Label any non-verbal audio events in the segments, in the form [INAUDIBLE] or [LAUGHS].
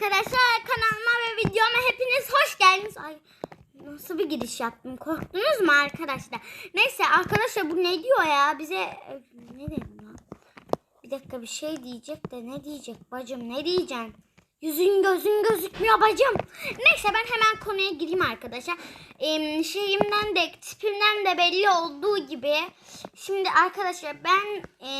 arkadaşlar kanalıma ve videoma hepiniz hoş geldiniz. Ay nasıl bir giriş yaptım korktunuz mu arkadaşlar? Neyse arkadaşlar bu ne diyor ya bize e, ne dedim lan? Bir dakika bir şey diyecek de ne diyecek bacım ne diyeceksin? Yüzün gözün gözükmüyor bacım. Neyse ben hemen konuya gireyim arkadaşlar. Ee, şeyimden de tipimden de belli olduğu gibi. Şimdi arkadaşlar ben e,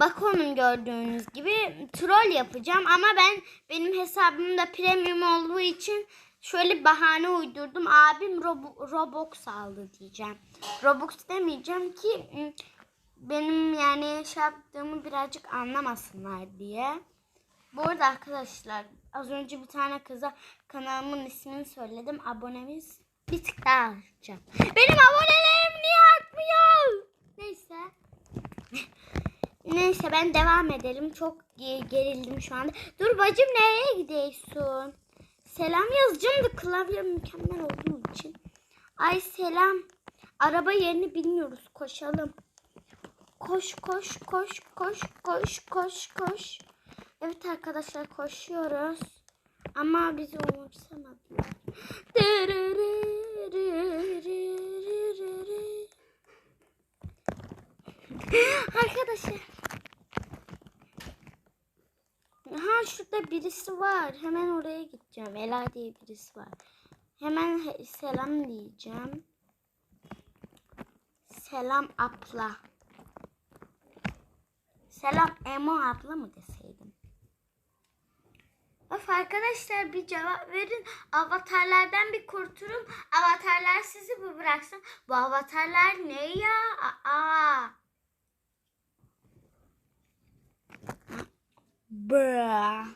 Bakon'un gördüğünüz gibi troll yapacağım. Ama ben benim hesabımda premium olduğu için şöyle bahane uydurdum. Abim Rob- Robux aldı diyeceğim. Robux demeyeceğim ki m, benim yani şey yaptığımı birazcık anlamasınlar diye. Bu arada arkadaşlar az önce bir tane kıza kanalımın ismini söyledim. Abonemiz bir tık daha artacak. Benim abonelerim niye artmıyor? Neyse. Neyse ben devam edelim. Çok ge- gerildim şu anda. Dur bacım nereye gidiyorsun? Selam yazacağım da klavye mükemmel olduğu için. Ay selam. Araba yerini bilmiyoruz. Koşalım. Koş koş koş koş koş koş koş. Evet arkadaşlar koşuyoruz. Ama bizi umursamadılar. Arkadaşlar. Şurada birisi var. Hemen oraya gideceğim. Ela diye birisi var. Hemen he- selam diyeceğim. Selam abla. Selam Emo abla mı deseydim? Of arkadaşlar bir cevap verin. Avatarlardan bir kurtulun. Avatarlar sizi bir bıraksın. Bu avatarlar ne ya? Aa. Bra.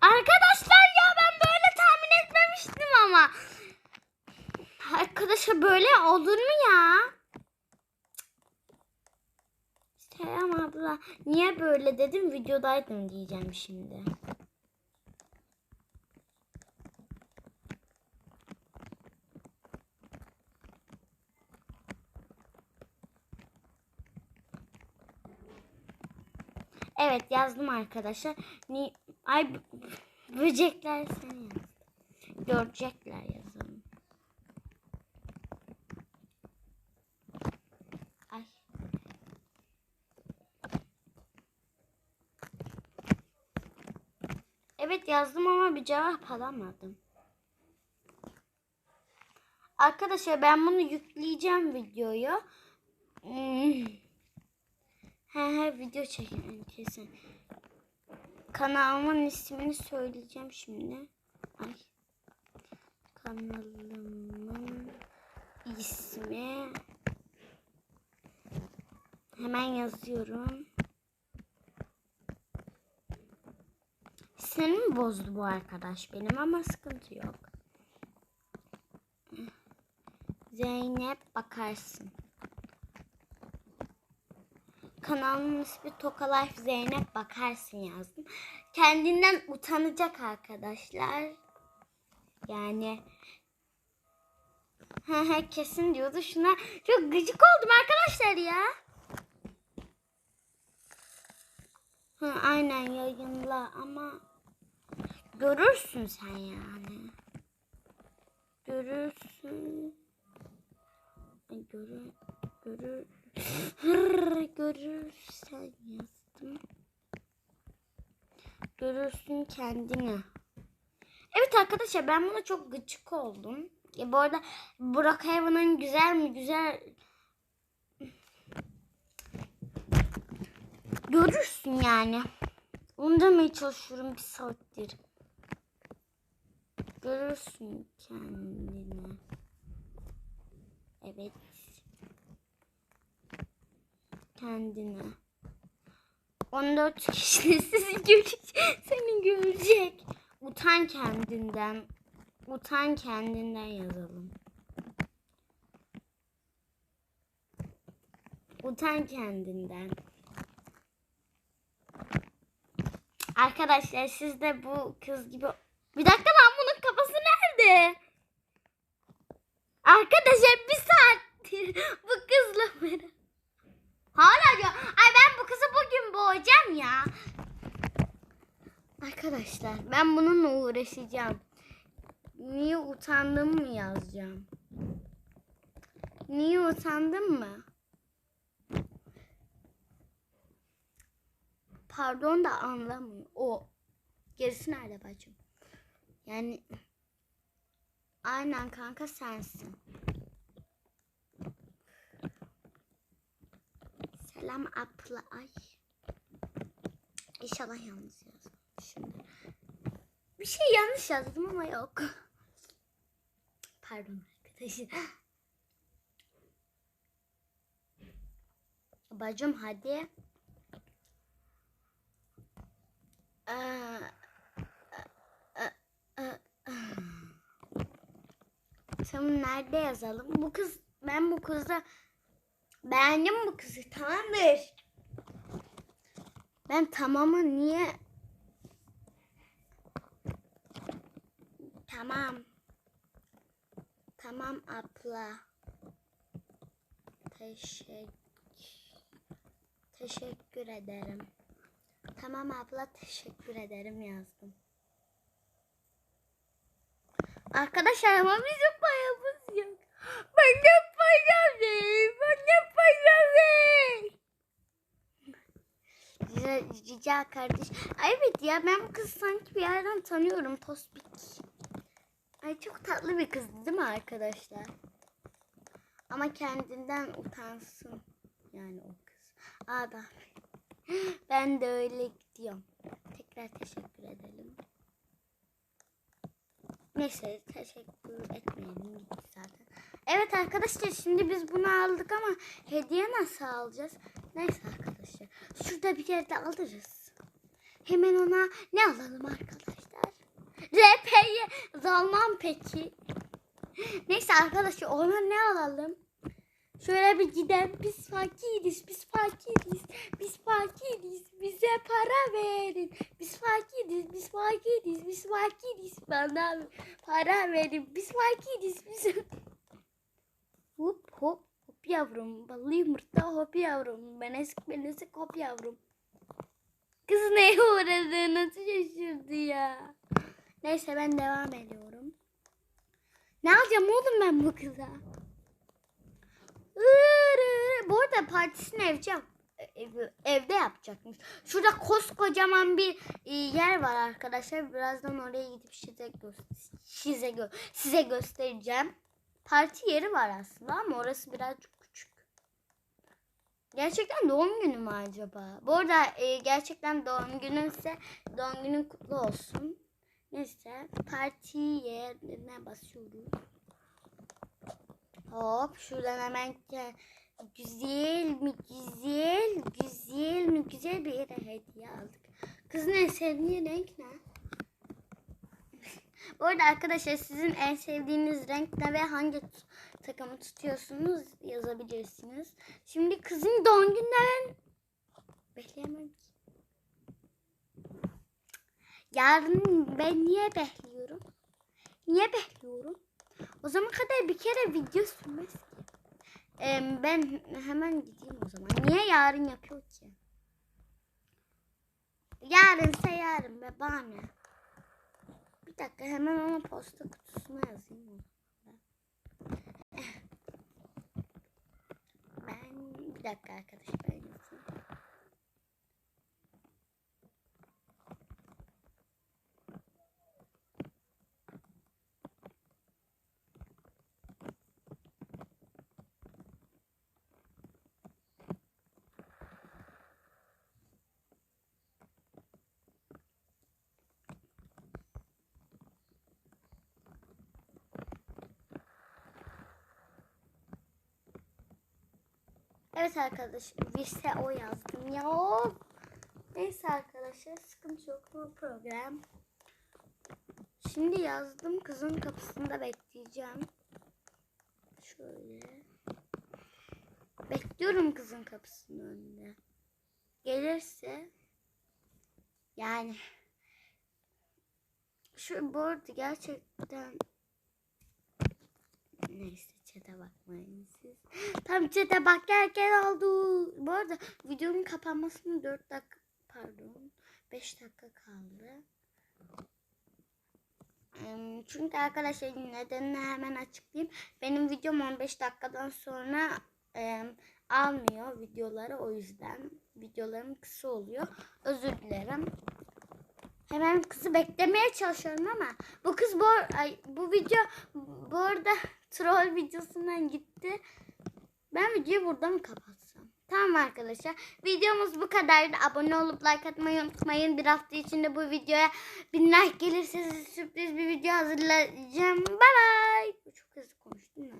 Arkadaşlar ya ben böyle tahmin etmemiştim ama. Arkadaşlar böyle olur mu ya? Selam abla. Niye böyle dedim videodaydım diyeceğim şimdi. Evet yazdım arkadaşlar. Ni Ay böcekler sen yazdım. Görecekler yazalım. Ay. Evet yazdım ama bir cevap alamadım. Arkadaşlar ben bunu yükleyeceğim videoyu. Hmm. He he video çekelim kesin. Kanalımın ismini söyleyeceğim şimdi. Ay. Kanalımın ismi hemen yazıyorum. Senin bozdu bu arkadaş benim ama sıkıntı yok. Zeynep bakarsın. Kanalımın ismi Toka Life Zeynep bakarsın yazdım. Kendinden utanacak arkadaşlar. Yani [LAUGHS] kesin diyordu. Şuna çok gıcık oldum arkadaşlar ya. Hı, aynen yayınla ama görürsün sen yani. Görürsün. Görür, görür, [LAUGHS] görürsen yazdım. Görürsün kendini. Evet arkadaşlar ben buna çok gıcık oldum. Ya bu arada Burak Hayvan'ın güzel mi güzel görürsün yani. Onu demeye çalışıyorum bir saattir. Görürsün kendini. Evet. Kendine. 14 kişi sizi görecek. Seni görecek. Utan kendinden. Utan kendinden yazalım. Utan kendinden. Arkadaşlar siz de bu kız gibi... Bir dakika lan bunun kafası nerede? Arkadaşlar bir saattir bu kızla beraber. Hala diyor. Ay ben bu kızı bugün boğacağım ya. Arkadaşlar ben bununla uğraşacağım. Niye utandım mı yazacağım? Niye utandım mı? Pardon da anlamıyor. O gerisi nerede bacım? Yani aynen kanka sensin. Selam abla ay. İnşallah yanlış yazdım şimdi. Bir şey yanlış yazdım ama yok. Pardon arkadaşlar. Bacım hadi. E, e, e. Tamam nerede yazalım? Bu kız ben bu kızda beğendim bu kızı tamamdır. Ben tamamı niye Tamam. Tamam abla. Teşekkür Teşekkür ederim. Tamam abla teşekkür ederim yazdım. Arkadaşlar ama bizim payımız yok. Benim payım değil. Benim payım değil. Rica, kardeş. Ay evet ya ben bu kızı sanki bir yerden tanıyorum. Tospik. Ay çok tatlı bir kız değil mi arkadaşlar? Ama kendinden utansın. Yani o kız. Ben, [GASPS] ben de öyle gidiyorum. Tekrar teşekkür edelim. Neyse teşekkür etmeyelim gitti zaten. Evet arkadaşlar şimdi biz bunu aldık ama hediye nasıl alacağız? Neyse arkadaşlar şurada bir yerde alırız. Hemen ona ne alalım arkadaşlar? RP'yi almam peki. Neyse arkadaşlar ona ne alalım? Şöyle bir gidelim. Biz fakiriz, biz fakiriz, biz fakiriz. Bize para verin. Biz fakiriz, biz fakiriz, biz fakiriz. Bana para verin. Biz fakiriz, biz... hop hop hop yavrum. Ballı yumurta hop yavrum. Ben eski ben eski hop yavrum. Kız neye uğradı? Nasıl şaşırdı ya? Neyse ben devam ediyorum. Ne alacağım oğlum ben bu kıza? Bu arada partisini evde, yap- ev- evde yapacakmış. Şurada koskocaman bir e, yer var arkadaşlar. Birazdan oraya gidip size, gö- size, gö- size göstereceğim. Parti yeri var aslında ama orası birazcık küçük. Gerçekten doğum günü mü acaba? Bu arada e, gerçekten doğum gününse doğum günün kutlu olsun. Neyse parti yerine basıyoruz. Hop şuradan hemen güzel mi güzel güzel mi güzel bir hediye aldık. Kızın en sevdiği renk ne? Bu arada arkadaşlar sizin en sevdiğiniz renk ne ve hangi takımı tutuyorsunuz yazabilirsiniz. Şimdi kızın doğum gününden bekleyemem ki. Yarın ben niye bekliyorum? Niye bekliyorum? O zaman kadar bir kere video sürmez ki. Ee, ben hemen gideyim o zaman. Niye yarın yapıyor ki? Yarınsa yarın be bana? Bir dakika hemen ona posta kutusuna yazayım. Ben bir dakika arkadaşlar ben yazayım. Evet arkadaşlar Vise o yazdım ya. Neyse arkadaşlar sıkıntı yok bu program. Şimdi yazdım kızın kapısında bekleyeceğim. Şöyle. Bekliyorum kızın kapısının önünde. Gelirse yani şu bu arada gerçekten neyse çete bakmayın siz. Tam çete bakarken oldu. Bu arada videonun kapanmasına 4 dakika pardon 5 dakika kaldı. Çünkü arkadaşlar nedenini hemen açıklayayım. Benim videom 15 dakikadan sonra em, almıyor videoları o yüzden videolarım kısa oluyor. Özür dilerim. Hemen kızı beklemeye çalışıyorum ama bu kız bu ay, bu video bu arada [LAUGHS] troll videosundan gitti. Ben videoyu burada mı kapatsam? Tamam arkadaşlar. Videomuz bu kadardı. Abone olup like atmayı unutmayın. Bir hafta içinde bu videoya bin like gelirse sürpriz bir video hazırlayacağım. Bye bye. Çok hızlı konuştum neyse.